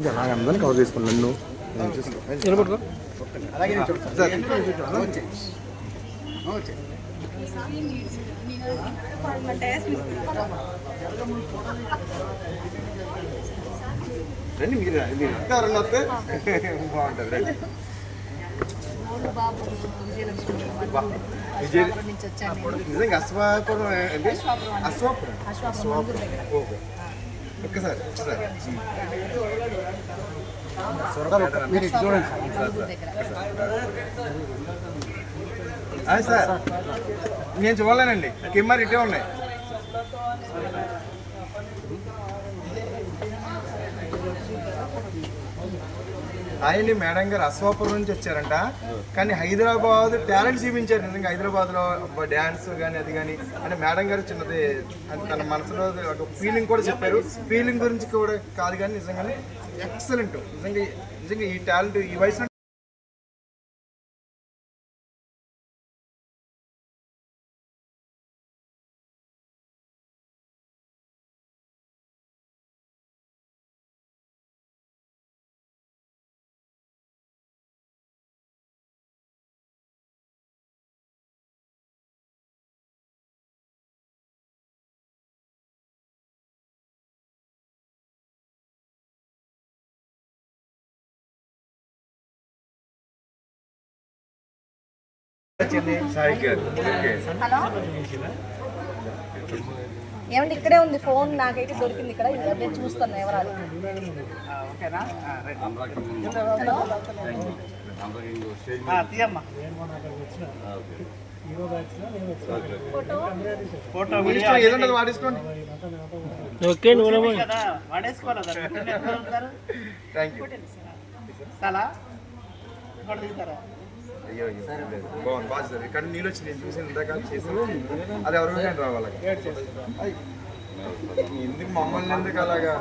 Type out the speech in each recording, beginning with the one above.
అలాగే అందరినీ కవర్ చేసుకుని నన్ను. రండి మీరు రండి, వస్తే బాగుంటుంది రండి. నిజంగా అశ్వాపురం అంటే అశ్వాపురం అశ్వాపురం. ఓకే. ఒక్కసారి ఒక్కసారి మీరు ఇటు చూడండి. అది సార్. నేను చూడలేనండి కెమెరా ఇటే ఉన్నాయి. ఆయన్ని మేడం గారు అశ్వాపురం నుంచి వచ్చారంట. కానీ హైదరాబాద్ టాలెంట్ చూపించారు నిజంగా. హైదరాబాద్లో డ్యాన్స్ కానీ అది కానీ అంటే మేడం గారు చిన్నది తన మనసులో ఒక ఫీలింగ్ కూడా చెప్పారు. ఫీలింగ్ గురించి కూడా కాదు కానీ నిజంగానే ఎక్సలెంట్ నిజంగా నిజంగా ఈ టాలెంట్ ఈ వయసు ఏమండి ఇక్కడే ఉంది ఫోన్ నాకైతే దొరికింది ఇక్కడ. నేను చూస్తాను ఎవరాలు ఓకే నువ్వు వాడేసుకోవాలి అయ్యో అయ్యో లేదు. బాగుంది బాగా సార్ ఇక్కడ నీళ్ళు వచ్చి నేను చూసి ఇందాక చేసాను అది ఎవరు కానీ రావాలి. ఎందుకు మమ్మల్ని ఎందుకు అలాగా.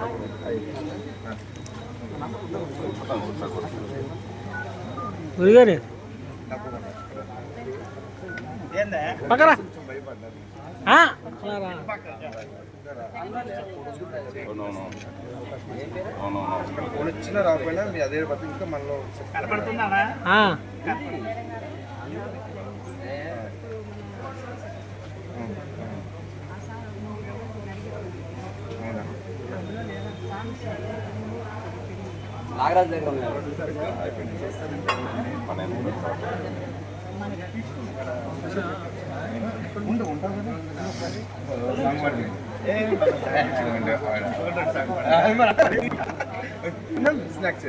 గురిగారు. ఫోన్ వచ్చినా రాకపోయినా మీ అదే పద్ధతి ఇంకా మనలో నాగరాజ్ దగ్గర ఉంటావు కదా స్నాక్స్.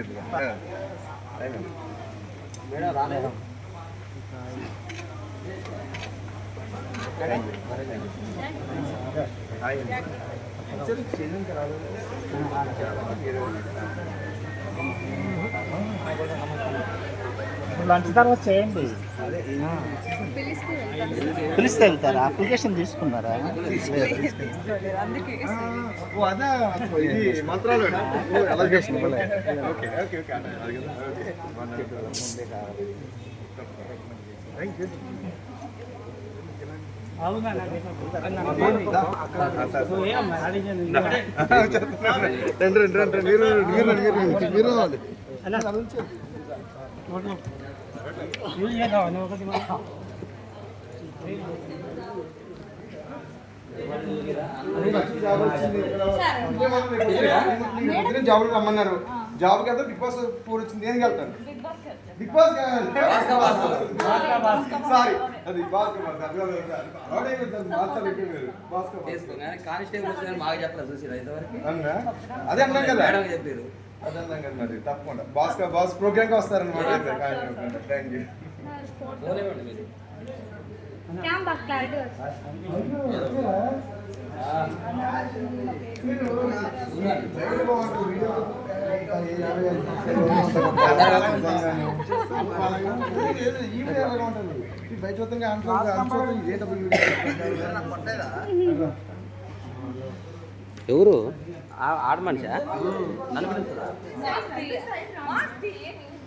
లంచ్ తర్వాత చేయండి పిలిస్తే వెళ్తారా అప్లికేషన్ తీసుకున్నారా ఇది మీరు మీరు మీరు మీరు జాబ్ రమ్మన్నారు. జాబ్ కదా బిగ్ బాస్ ఫోర్ వచ్చింది. దేనికి వెళ్తాను బిగ్ బాస్ సారీ అది అవునా? అదే అన్నాం కదా. మేడం చెప్పారు? అదే అన్నాం కదా మరి తప్పకుండా. బాస్ బాస్ ప్రోగ్రామ్కి వస్తారనమాట థ్యాంక్ యూ బయట ఎవరు ఆడ మనిషా? నన్ను పిలుస్తారా?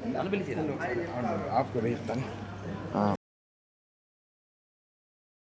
నన్ను పిలిచిరా? ఆపుకొని ఇస్తాను